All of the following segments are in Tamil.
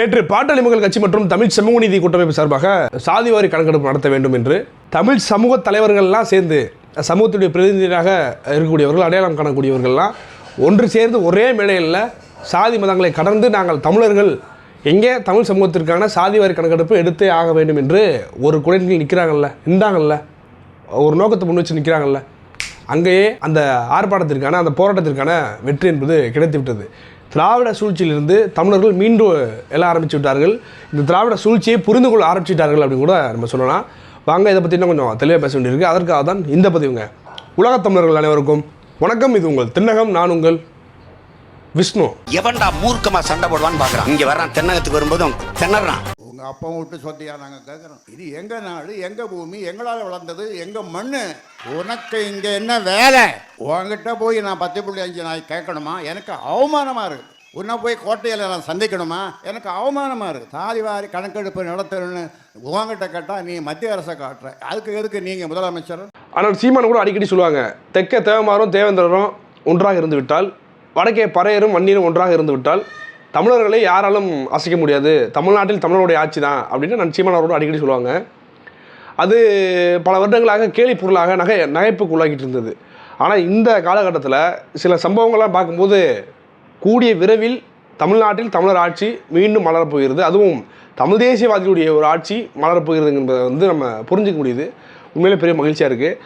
நேற்று பாட்டாளி மக்கள் கட்சி மற்றும் தமிழ் சமூக நீதி கூட்டமைப்பு சார்பாக சாதிவாரி கணக்கெடுப்பு நடத்த வேண்டும் என்று தமிழ் சமூக தலைவர்கள்லாம் சேர்ந்து சமூகத்துடைய பிரதிநிதியாக இருக்கக்கூடியவர்கள் அடையாளம் காணக்கூடியவர்கள்லாம் ஒன்று சேர்ந்து ஒரே மேடையில் சாதி மதங்களை கடந்து நாங்கள் தமிழர்கள் எங்கே தமிழ் சமூகத்திற்கான சாதிவாரி கணக்கெடுப்பு எடுத்தே ஆக வேண்டும் என்று ஒரு குழந்தைகள் நிற்கிறாங்கல்ல நின்றாங்கல்ல ஒரு நோக்கத்தை முன் வச்சு நிற்கிறாங்கல்ல அங்கேயே அந்த ஆர்ப்பாட்டத்திற்கான அந்த போராட்டத்திற்கான வெற்றி என்பது கிடைத்துவிட்டது. திராவிட சூழ்ச்சியிலிருந்து தமிழர்கள் மீண்டும் எல்லாம் ஆரம்பித்து விட்டார்கள். இந்த திராவிட சூழ்ச்சியை புரிந்து கொள்ள ஆரம்பிச்சிட்டார்கள் அப்படின்னு கூட நம்ம சொல்லலாம். வாங்க இதை பற்றி இன்னும் கொஞ்சம் தெளிவாக பேச வேண்டியிருக்கு. அதற்காக தான் இந்த பதிவுங்க. உலகத் தமிழர்கள் அனைவருக்கும் வணக்கம். இது உங்கள் திண்ணகம் நான் உங்கள் விஷ்ணு. எவன்டா மூர்க்கமா சண்டை போடுவான்னு பாக்குறான். இங்க வர்றான் தென்னகத்துக்கு வரும்போதும் திணறான். உங்கள் அப்பாவும் விட்டு சொத்தியா நாங்கள் கேட்குறோம் இது எங்கள் நாடு எங்கள் பூமி எங்களால் வளர்ந்தது எங்கள் மண் உனக்கு இங்கே என்ன வேலை? உன்கிட்ட போய் நான் பத்து புள்ளி அஞ்சு நாய் கேட்கணுமா? எனக்கு அவமானமாக இருக்குது உன்னை போய் கோட்டையில் நான் சந்திக்கணுமா? எனக்கு அவமானமா இருக்கு. தாலிவாரி கணக்கெடுப்பு நடத்தணும்னு உங்ககிட்ட கேட்டால் நீ மத்திய அரசை காட்டுற. அதுக்கு எதுக்கு நீங்கள் முதலமைச்சர்? ஆனால் சீமான் கூட அடிக்கடி சொல்லுவாங்க தெற்கே தேவமாரும் தேவேந்திரரும் ஒன்றாக இருந்து விட்டால் வடக்கே பறையரும் வன்னியரும் ஒன்றாக இருந்து விட்டால் தமிழர்களை யாராலும் அசைக்க முடியாது. தமிழ்நாட்டில் தமிழருடைய ஆட்சி தான் அப்படின்னு நான் சீமானவரோட அடிக்கடி சொல்லுவாங்க. அது பல வருடங்களாக கேலி பொருளாக நகை நகைப்புக்கு உள்ளாக்கிட்டு இருந்தது. ஆனால் இந்த காலகட்டத்தில் சில சம்பவங்கள்லாம் பார்க்கும்போது கூடிய விரைவில் தமிழ்நாட்டில் தமிழர் ஆட்சி மீண்டும் மலரப்போகிறது. அதுவும் தமிழ் தேசியவாதிகளுடைய ஒரு ஆட்சி மலரப்போகிறது என்பதை வந்து நம்ம புரிஞ்சிக்க முடியுது. உண்மையிலே பெரிய மகிழ்ச்சியாக இருக்குது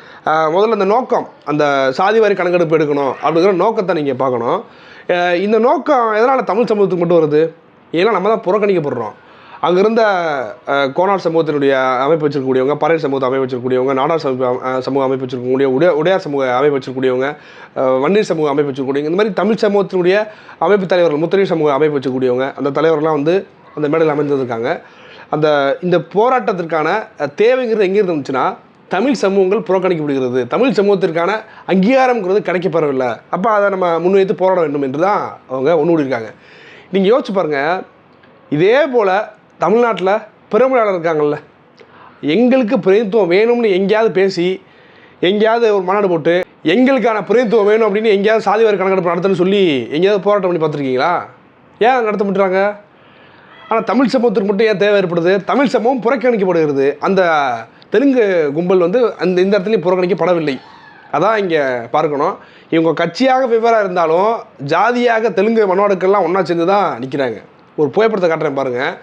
முதல்ல அந்த நோக்கம் அந்த சாதிவாரி கணக்கெடுப்பு எடுக்கணும் அப்படிங்கிற நோக்கத்தை நீங்கள் பார்க்கணும். இந்த நோக்கம் எதனால் தமிழ் சமூகத்துக்கு மட்டும் வருது? ஏன்னா நம்ம தான் புறக்கணிக்கப்படுறோம் அங்கே இருந்த கோனார் சமூகத்தினுடைய அமைப்பு வச்சிருக்கக்கூடியவங்க பறை சமூகத்தை அமைப்பு வச்சிருக்கக்கூடியவங்க நாடார் சமூக சமூக அமைப்பு வச்சிருக்கக்கூடிய உடைய உடையார் சமூக அமைப்பு வச்சிருக்கக்கூடியவங்க அஹ், வன்னியர் சமூக அமைப்பு வச்சிருக்கக்கூடியவங்க இந்த மாதிரி தமிழ் சமூகத்தினுடைய அமைப்பு தலைவர்கள் முத்திரை சமூக அமைப்பு வச்சிருக்கக்கூடியவங்க அந்த தலைவர்கள்லாம் வந்து அந்த மேடையில் அமைந்திருக்காங்க அந்த இந்த போராட்டத்திற்கான தேவைங்கிறது எங்கே இருந்துச்சுன்னா தமிழ் சமூகங்கள் புறக்கணிக்கப்படுகிறது. தமிழ் சமூகத்திற்கான அங்கீகாரம்ங்கிறது கிடைக்கப்பெறவில்லை. அப்போ அதை நம்ம முன்வைத்து போராட வேண்டும் என்று தான் அவங்க ஒன்று இருக்காங்க நீங்கள் யோசிச்சு பாருங்கள் இதே போல் தமிழ்நாட்டில் பெருமையாளர் இருக்காங்கல்ல. எங்களுக்கு பிரதித்துவம் வேணும்னு எங்கேயாவது பேசி எங்கேயாவது ஒரு மாநாடு போட்டு எங்களுக்கான பிரதித்துவம் வேணும் அப்படின்னு எங்கேயாவது சாதிவாரி கணக்கெடுப்பு நடத்தணும்னு சொல்லி எங்கேயாவது போராட்டம் பண்ணி பார்த்துருக்கீங்களா? ஏன் நடத்த மாட்டுறாங்க? ஆனால் தமிழ் சமூகத்திற்கு மட்டும் ஏன் தேவை ஏற்படுது? தமிழ் சமூகம் புறக்கணிக்கப்படுகிறது. அந்த தெலுங்கு கும்பல் வந்து அந்த இந்த இடத்துலையும் புறக்கணிக்கப்படவில்லை அதான் இங்கே பார்க்கணும். இவங்க கட்சியாக வெவ்வேறாக இருந்தாலும் ஜாதியாக தெலுங்கு மனோடுக்கள்லாம் ஒன்றா சேர்ந்து தான் நிற்கிறாங்க ஒரு புகைப்படத்தை காட்டுறேன் பாருங்கள்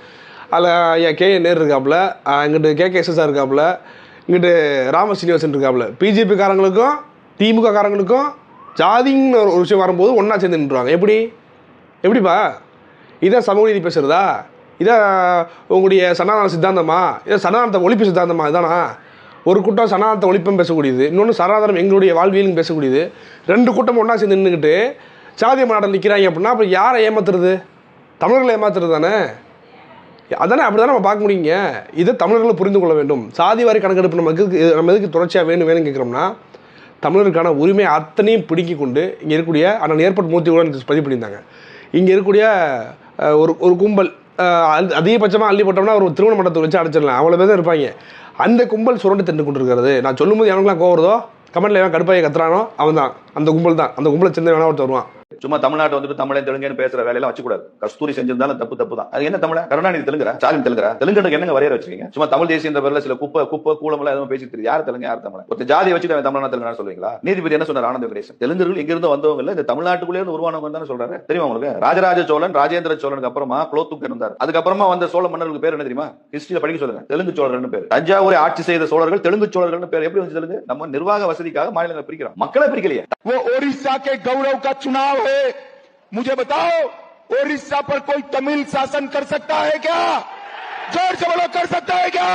அதில் ஐயா கே நேரு இருக்காப்புல இங்கிட்டு கே கே எஸ்எஸ்ஆர் இருக்காப்புல இங்கிட்டு ராம சீனிவாசன் இருக்காப்புல. பிஜேபி காரங்களுக்கும் திமுக காரங்களுக்கும் ஜாதின்னு ஒரு ஒரு விஷயம் வரும்போது ஒன்றா சேர்ந்து நின்றுவாங்க. எப்படி? எப்படிப்பா? இதான் சமூக நீதி பேசுகிறதா இதான் உங்களுடைய சனாதன சித்தாந்தமா? இதை சனாதனத்தை ஒழிப்பு சித்தாந்தமா? இதானா? ஒரு கூட்டம் சனாதனத்தை ஒழிப்பும் பேசக்கூடியது இன்னொன்று சனாதனம் எங்களுடைய வாழ்வியலும் பேசக்கூடியது. ரெண்டு கூட்டம் ஒன்றா சேர்ந்து நின்றுக்கிட்டு சாதிய மாடல் நிற்கிறாங்க அப்படின்னா அப்புறம் யாரை ஏமாத்துறது? தமிழர்களை ஏமாத்துறது தானே? அதானே அப்படி நம்ம பார்க்க முடியுங்க. இதை தமிழர்களை புரிந்து கொள்ள வேண்டும். சாதி வாரி கணக்கெடுப்பு நமக்கு நம்ம எதுக்கு தொடர்ச்சியாக வேணும் வேணும்னு கேட்குறோம்னா தமிழருக்கான உரிமை அத்தனையும் பிடுங்கி கொண்டு இங்கே இருக்கக்கூடிய அண்ணன் ஏற்பட் மூர்த்தி கூட பதிவு பண்ணியிருந்தாங்க. இங்கே இருக்கக்கூடிய ஒரு ஒரு கும்பல் அதிகபட்சமாக அள்ளி போட்டோம்னா ஒரு திருமண மண்டபத்தை வச்சு அடைச்சிடலாம். அவ்வளோ பேர் தான் இருப்பாங்க. அந்த கும்பல் சுரண்டு தின்று கொண்டிருக்கிறது. நான் சொல்லும்போது எவனுக்குலாம் கோவறதோ கமெண்ட்டில் எவன் கடுப்பாயை கத்துறானோ? அவன் தான் அந்த கும்பல் தான். அந்த கும்பலை சேர்ந்து வேணா ஒருத்தர் வருவான். சும்மா தமிழ்நாட்டை வந்துட்டு தமிழன் தெலுங்குன்னு பேசுற வேலையெல்லாம் வச்சுக்கூடாது. கஸ்தூரி செஞ்சிருந்தாலும் தப்பு தப்பு தான். அது என்ன தமிழ? கருணாநிதி தெலுங்குறா ஸ்டாலின் தெலுங்குறா தெலுங்குக்கு என்னங்க வரையற வச்சிருக்கீங்க? சும்மா தமிழ் தேசிய என்ற பேர்ல சில குப்பை குப்பை கூலமெல்லாம் எதுவும் பேசிட்டு யார் தெலுங்கு யார் தமிழ்? ஒரு ஜாதி வச்சு அவன் தமிழ்நாடு சொல்லுவீங்களா நீதிபதி என்ன சொன்னார்? ஆனந்த வெங்கடேசன் தெலுங்குகள் எங்க வந்தவங்க இல்ல இந்த தமிழ்நாட்டுக்குள்ளே இருந்து உருவானவங்க தானே சொல்றாரு. தெரியுமா உங்களுக்கு? ராஜராஜ சோழன் ராஜேந்திர சோழனுக்கு அப்புறமா குலோத்துங்க இருந்தார். அதுக்கப்புறமா வந்த சோழ மன்னர்களுக்கு பேர் என்ன தெரியுமா? ஹிஸ்டரியில படிக்க சொல்லுங்க. தெலுங்கு சோழர்கள் பேர். தஞ்சாவூரை ஆட்சி செய்த சோழர்கள் தெலுங்கு சோழர்கள் பேர். எப்படி வந்து தெலுங்கு? நம்ம நிர்வாக வசதிக்காக மாநிலங்களை பிரிக்கிறோம். மக்களை பிரிக்கலையே. ஒரிசா கே கௌரவ் கா है मुझे बताओ ओडिशा पर कोई तमिल शासन कर सकता है क्या जोर से बोलो कर सकता है क्या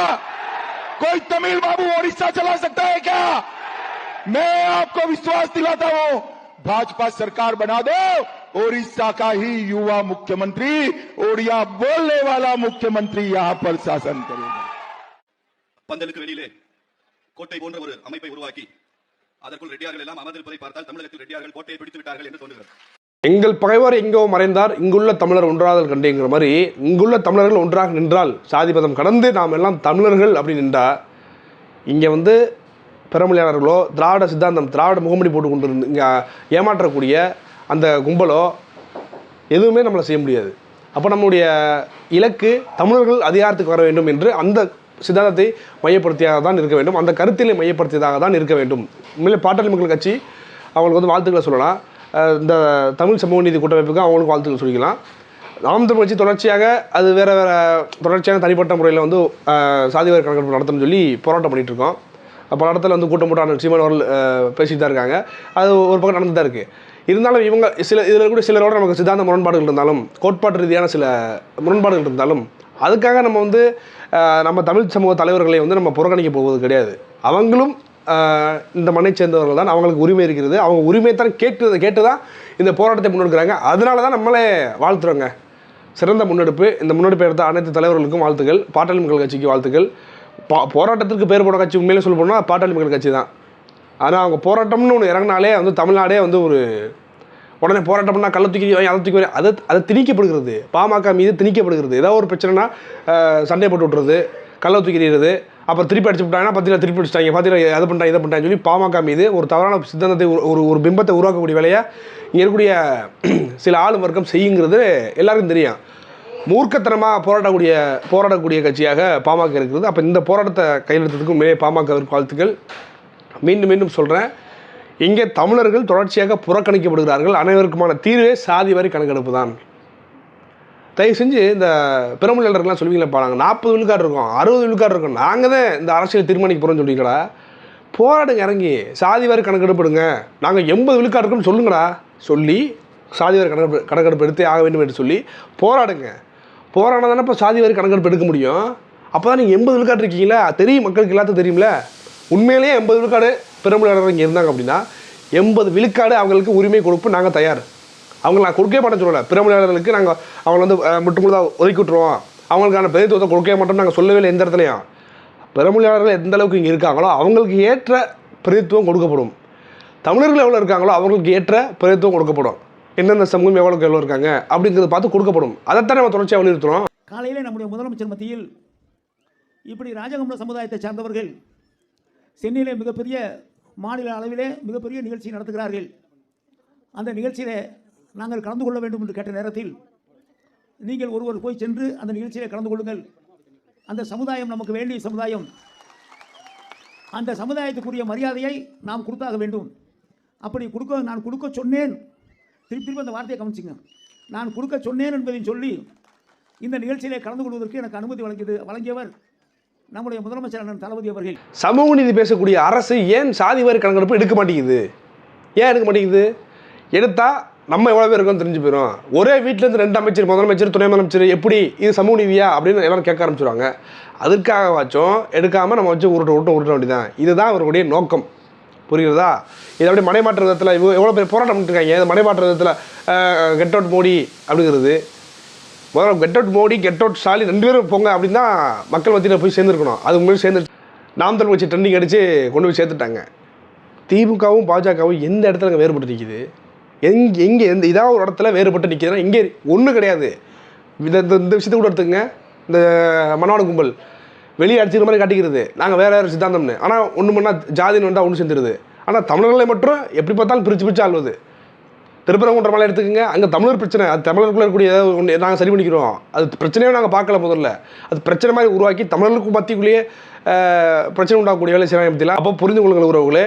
कोई तमिल बाबू ओडिशा चला सकता है क्या मैं आपको विश्वास दिलाता हूं भाजपा सरकार बना दो ओडिशा का ही युवा मुख्यमंत्री ओडिया बोलने वाला मुख्यमंत्री यहां पर शासन करेगा பந்தலுக்கு வெளியிலே கோட்டை போன்ற ஒரு அமைப்பை உருவாக்கி அதற்குள் ரெட்டியார்கள் எல்லாம் அமர்ந்திருப்பதை பார்த்தால் தமிழகத்தில் ரெட்டியார்கள் கோட்டையை பிடித்து விட்டார்கள் என்று தோன்றுகிறது. எங்கள் பகைவர் எங்கோ மறைந்தார் இங்குள்ள தமிழர் ஒன்றாதல் கண்டேங்கிற மாதிரி இங்குள்ள தமிழர்கள் ஒன்றாக நின்றால் சாதிபதம் கடந்து நாம் எல்லாம் தமிழர்கள் அப்படி நின்றால் இங்கே வந்து பெருமொழியாளர்களோ திராவிட சித்தாந்தம் திராவிட முகமடி போட்டு கொண்டு இங்கே ஏமாற்றக்கூடிய அந்த கும்பலோ எதுவுமே நம்மளை செய்ய முடியாது. அப்போ நம்முடைய இலக்கு தமிழர்கள் அதிகாரத்துக்கு வர வேண்டும் என்று அந்த சித்தாந்தத்தை மையப்படுத்தியாக தான் இருக்க வேண்டும். அந்த கருத்திலே மையப்படுத்தியதாக தான் இருக்க வேண்டும். உண்மையிலே பாட்டாளி மக்கள் கட்சி அவங்களுக்கு வந்து வாழ்த்துக்களை சொல்லலாம். இந்த தமிழ் சமூக நீதி கூட்டமைப்புக்கு அவங்களுக்கு வாழ்த்துக்கள் சொல்லிக்கலாம். நாம் தமிழ் கட்சி தொடர்ச்சியாக அது வேறு வேறு தொடர்ச்சியான தனிப்பட்ட முறையில் வந்து அஹ், சாதிவாரி கணக்கெடுப்பு நடத்தணும்னு சொல்லி போராட்டம் பண்ணிகிட்டு இருக்கோம். பல இடத்துல வந்து கூட்டம் போட்டான சீமான் அவர்கள் பேசிட்டு தான் இருக்காங்க. அது ஒரு பக்கம் நடந்து தான் இருக்குது இருந்தாலும் இவங்க சில இதில் கூட சிலரோட நமக்கு சித்தாந்த முரண்பாடுகள் இருந்தாலும் கோட்பாட்டு ரீதியான சில முரண்பாடுகள் இருந்தாலும் அதுக்காக நம்ம வந்து நம்ம தமிழ் சமூக தலைவர்களை வந்து நம்ம புறக்கணிக்க போவது கிடையாது. அவங்களும் இந்த மண்ணை சேர்ந்தவர்கள் தான். அவங்களுக்கு உரிமை இருக்கிறது. அவங்க உரிமை தான் கேட்டு கேட்டு தான் இந்த போராட்டத்தை முன்னெடுக்கிறாங்க. அதனால தான் நம்மளே வாழ்த்துறோங்க. சிறந்த முன்னெடுப்பு. இந்த முன்னெடுப்பு எடுத்த அனைத்து தலைவர்களுக்கும் வாழ்த்துக்கள். பாட்டாளி மக்கள் கட்சிக்கு வாழ்த்துக்கள். பா போராட்டத்திற்கு பேர் போட கட்சி உண்மையிலே சொல்ல போனால் பாட்டாளி மக்கள் கட்சி தான். ஆனால் அவங்க போராட்டம்னு ஒன்று இறங்கினாலே வந்து தமிழ்நாடே வந்து ஒரு உடனே போராட்டம்னா கள்ள தூக்கி அதை தூக்கி வரையும் அதை அதை திணிக்கப்படுகிறது. பாமக மீது திணிக்கப்படுகிறது. ஏதாவது ஒரு பிரச்சனைனா சண்டை போட்டு விட்டுறது கள்ள தூக்கி எறிகிறது அப்புறம் திருப்பி அடிச்சு விட்டாங்கன்னா திருப்பி அடிச்சிட்டாங்க பார்த்தீங்கன்னா அதை பண்ணிட்டாங்க இதை பண்ணிட்டாங்கன்னு சொல்லி பாமக மீது ஒரு தவறான சித்தாந்தத்தை ஒரு- ஒரு ஒரு பிம்பத்தை உருவாக்கக்கூடிய வேலையை இங்கே இருக்கக்கூடிய சில ஆளும் வர்க்கம் செய்யுங்கிறது எல்லாருக்கும் தெரியும். மூர்க்கத்தனமாக போராடக்கூடிய போராடக்கூடிய கட்சியாக பாமக இருக்கிறது. அப்போ இந்த போராட்டத்தை கையில் மேலே பாமகவிற்கு வாழ்த்துக்கள். மீண்டும் மீண்டும் சொல்கிறேன் இங்கே தமிழர்கள் தொடர்ச்சியாக புறக்கணிக்கப்படுகிறார்கள். அனைவருக்குமான தீர்வே சாதி வாரி கணக்கெடுப்பு தான். தயவு செஞ்சு இந்த பெருமொழியாளர்கள்லாம் சொல்லுவீங்களே பாருங்க. நாற்பது விழுக்காடு இருக்கும். அறுபது விழுக்காடு இருக்கும். நாங்கள் தான் இந்த அரசியல் தீர்மானிக்க போகிறோம்னு சொல்றீங்களா போராடுங்க இறங்கி. சாதி வாரி கணக்கெடுப்படுங்க. நாங்கள் எண்பது விழுக்காடு இருக்கோம்னு சொல்லுங்கடா. சொல்லி சாதி வாரி கணக்கெடுப்பு கணக்கெடுப்பு எடுத்தே ஆக வேண்டும் என்று சொல்லி போராடுங்க. போராடினா தானே இப்போ சாதி வாரி கணக்கெடுப்பு எடுக்க முடியும். அப்போ தான் நீங்கள் எண்பது விழுக்காடு இருக்கீங்களா? தெரியும். மக்களுக்கு எல்லாத்துக்கும் தெரியும்ல. உண்மையிலேயே எண்பது விழுக்காடு பெருமொழியாளர் இங்கே இருந்தாங்க அப்படின்னா எண்பது விழுக்காடு அவங்களுக்கு உரிமை கொடுப்பு நாங்கள் தயார். அவங்க நான் கொடுக்கவே மாட்டேன் சொல்லலை. பிறமொழியாளர்களுக்கு நாங்கள் அவங்கள வந்து முட்டுமுழுதாக ஒதுக்கி விட்டுருவோம். அவங்களுக்கான பிரதித்துவத்தை கொடுக்கவே மாட்டோம்னு நாங்கள் சொல்லவே இல்லை எந்த இடத்துலையும். பிறமொழியாளர்கள் எந்த அளவுக்கு இங்கே இருக்காங்களோ அவங்களுக்கு ஏற்ற பிரதித்துவம் கொடுக்கப்படும். தமிழர்கள் எவ்வளோ இருக்காங்களோ அவங்களுக்கு ஏற்ற பிரதித்துவம் கொடுக்கப்படும். எந்தெந்த சமூகம் எவ்வளோக்கு எவ்வளோ இருக்காங்க அப்படிங்கிறத பார்த்து கொடுக்கப்படும். அதைத்தான் நம்ம தொடர்ச்சியாக வலியுறுத்துகிறோம் காலையிலே நம்முடைய முதலமைச்சர் மத்தியில் இப்படி ராஜகம்பள சமுதாயத்தை சார்ந்தவர்கள் சென்னையிலே மிகப்பெரிய மாநில அளவிலே மிகப்பெரிய நிகழ்ச்சி நடத்துகிறார்கள். அந்த நிகழ்ச்சியிலே நாங்கள் கலந்து கொள்ள வேண்டும் என்று கேட்ட நேரத்தில் நீங்கள் ஒருவர் போய் சென்று அந்த நிகழ்ச்சியிலே கலந்து கொள்ளுங்கள். அந்த சமுதாயம் நமக்கு வேண்டிய சமுதாயம். அந்த சமுதாயத்துக்குரிய மரியாதையை நாம் கொடுத்தாக வேண்டும். அப்படி கொடுக்க நான் கொடுக்க சொன்னேன். திருப்பி திருப்பி அந்த வார்த்தையை கவனிச்சிங்க. நான் கொடுக்க சொன்னேன் என்பதை சொல்லி இந்த நிகழ்ச்சியிலே கலந்து கொள்வதற்கு எனக்கு அனுமதி வழங்கியது வழங்கியவர் நம்முடைய முதலமைச்சர் அண்ணன் தளபதி அவர்கள். சமூக நீதி பேசக்கூடிய அரசு ஏன் சாதி வாரி கணக்கெடுப்பு எடுக்க மாட்டேங்குது? ஏன் எடுக்க மாட்டேங்குது? எடுத்தா நம்ம எவ்வளோ பேர் இருக்கோம்னு தெரிஞ்சு போயிடும் ஒரே வீட்டிலேருந்து ரெண்டு அமைச்சர் முதலமைச்சர் துணை முதலமைச்சர் எப்படி இது சமூக நீதியா அப்படின்னு எல்லாரும் கேட்க ஆரம்பிச்சிருவாங்க. அதுக்காகவாச்சும் எடுக்காமல் நம்ம வச்சு உருட்ட உருட்ட உருட்ட வேண்டியதான் இதுதான் அவருடைய நோக்கம். புரிகிறதா? இது அப்படியே மனைமாற்ற விதத்தில் இவ்வளோ எவ்வளோ பேர் போராட்டம் பண்ணிட்டுருக்காங்க இந்த மனைமாற்ற விதத்தில் கெட் அவுட் மோடி அப்படிங்கிறது. முதல்ல get out Modi get out Stalin ரெண்டு பேரும் போங்க அப்படின்னு தான் மக்கள் மத்தியில் போய் சேர்ந்துருக்கணும். அது முன்னாடி சேர்ந்து நாம் தமிழ் வச்சு ட்ரெண்டிங் அடித்து கொண்டு போய் சேர்த்துட்டாங்க. திமுகவும் பாஜகவும் எந்த இடத்துல அங்கே வேறுபட்டு நிற்கிது எங்கே எங்கே எந்த இதாக ஒரு இடத்துல வேறுபட்டு நிற்கிதுன்னா இங்கே ஒன்றும் கிடையாது. இந்த இந்த- இந்த விஷயத்தை கூட எடுத்துங்க இந்த மனவாட கும்பல் வெளியே அடிச்சுக்கிற மாதிரி காட்டிக்கிறது. நாங்கள் வேறு வேறு சித்தாந்தம்னு. ஆனால் ஒன்று பண்ணால் ஜாதின்னு வந்தால் ஒன்று சேர்ந்துருது. ஆனால் தமிழர்களை மட்டும் எப்படி பார்த்தாலும் பிரித்து பிரித்து ஆள்வது. திருப்பரங்குன்ற மலை எடுத்துக்கோங்க. அங்கே தமிழர் பிரச்சனை. அது தமிழருக்குள்ளே இருக்கக்கூடிய ஏதாவது ஒன்று நாங்கள் சரி பண்ணிக்கிறோம். அது பிரச்சனையே நாங்கள் பார்க்கல முதல்ல. அது பிரச்சனை மாதிரி உருவாக்கி தமிழர்களுக்கும் மத்திக்குள்ளேயே பிரச்சனை உண்டாகக்கூடிய வேலை செய்யலாம் பற்றிலாம் அப்போ புரிந்து கொள்ளுங்கள் உறவுகளே.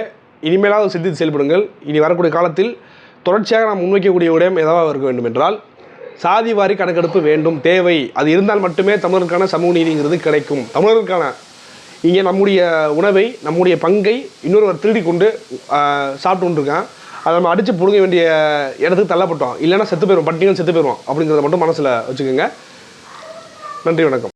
இனிமேலாவது சிந்தித்து செயல்படுங்கள். இனி வரக்கூடிய காலத்தில் தொடர்ச்சியாக நாம் முன்வைக்கக்கூடிய விடயம் எதாவது இருக்க வேண்டும் என்றால் சாதி வாரி கணக்கெடுப்பு வேண்டும் தேவை. அது இருந்தால் மட்டுமே தமிழருக்கான சமூக நீதிங்கிறது கிடைக்கும். தமிழருக்கான இங்கே நம்முடைய உணவை நம்முடைய பங்கை இன்னொருவர் திருடி கொண்டு சாப்பிட்டு கொண்டிருக்கான். அதை நம்ம அடித்து பிடுங்க வேண்டிய இடத்துக்கு தள்ளப்பட்டோம். இல்லைன்னா செத்து போயிடும் பட்டினியும் செத்து போயிடும் அப்படிங்கிறத மட்டும் மனசில் வச்சுக்கோங்க. நன்றி வணக்கம்.